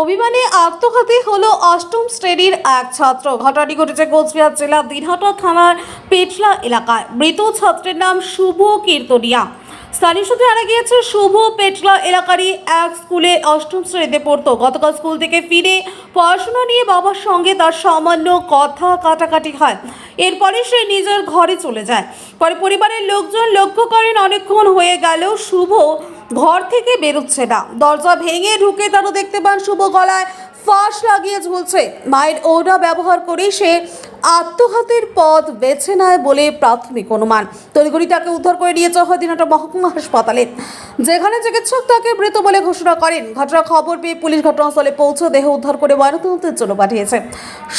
অভিমানে আত্মঘাতী হলো অষ্টম শ্রেণির এক ছাত্র। ঘটনাটি ঘটেছে কোচবিহার জেলার দিনহাটা থানার পেটলা এলাকায়। মৃত ছাত্রের নাম শুভ কীর্তনিয়া। স্থানীয় সূত্রে জানা গিয়েছে, শুভ পেটলা এলাকারই এক স্কুলে অষ্টম শ্রেণীতে পড়তো। গতকাল স্কুল থেকে ফিরে পড়াশোনা নিয়ে বাবার সঙ্গে তার সামান্য কথা কাটাকাটি হয়। এরপরে সে নিজের ঘরে চলে যায়। পরে পরিবারের লোকজন লক্ষ্য করেন, অনেকক্ষণ হয়ে গেলেও শুভ ঘর থেকে বেরোচ্ছে না। দরজা ভেঙে ঢুকে তারও দেখতে পান শুভ গলায় ফাঁস লাগিয়ে ঝুলছে। মায়ের ওরা ব্যবহার করে সে আত্মঘাতের পথ বেছে নেয় বলে প্রাথমিক অনুমান। তড়িঘড়ি তাকে উদ্ধার করে নিয়ে যাওয়া হয় দিনহাটা মহকুমা হাসপাতালে। যেখানে চিকিৎসক তাকে মৃত বলে ঘোষণা করেন। ঘটনা খবর পেয়ে পুলিশ ঘটনাস্থলে পৌঁছে দেহ উদ্ধার করে ময়নাতদন্তের জন্য পাঠিয়েছে।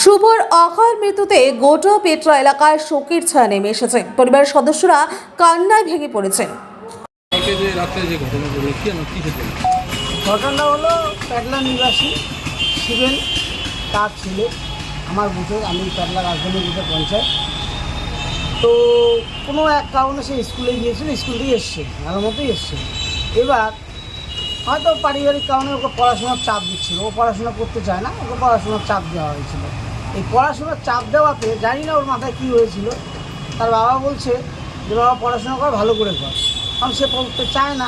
শুভর অকাল মৃত্যুতে গোটা পেট্রা এলাকায় শোকের ছায়া নেমে এসেছে। পরিবারের সদস্যরা কান্নায় ভেঙে পড়েছেন। কালকে যে রাত্রে যে ঘটনা ঘটলো কি আমার কি হয়েছে ঘটনা হলো প্যাটলা নিবাসী শিবেন তার ছেলে, আমার বুথে আমি প্যাটলা রাজধানী বুথে পঞ্চায়েত। তো কোনো এক কারণে সে স্কুলে গিয়েছিল, স্কুল থেকে এসছে, ভালো মতোই এসছে। এবার হয়তো পারিবারিক কারণে ওকে পড়াশোনার চাপ দিচ্ছিল, ও পড়াশোনা করতে চায় না, ওকে পড়াশোনার চাপ দেওয়া হয়েছিল। এই পড়াশোনার চাপ দেওয়াতে জানি না ওর মাথায় কী হয়েছিল, তার বাবা বলছে যে, বাবা, পড়াশোনা কর, ভালো করে কর। কারণ সে পড়তে চায় না।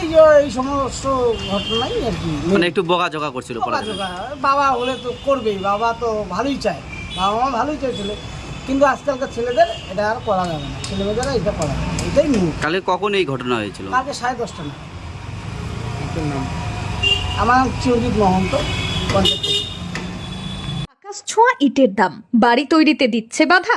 এই যে এই সমস্ত ঘটনাই আর কি। মানে একটু বকাঝকা করছিল বকাঝকা। বাবা হলে তো করবেই বাবা তো ভালোই চায়। বাবা মা ভালোই চাইছিল। কিন্তু আজকালকার ছেলেদের এটা আর করা যাবে না। ছেলেমেয়েদের এটা করা যাবে না। এটাই মূল। কালকে কখন এই ঘটনা হয়েছিল? কালকে সাড়ে দশটা না আমার নাম চিরঞ্জিত মহন্ত পঞ্চায়েত আকাশ ছোঁয়া ইটের দাম। বাড়ি তৈরিতে দিচ্ছে বাধা।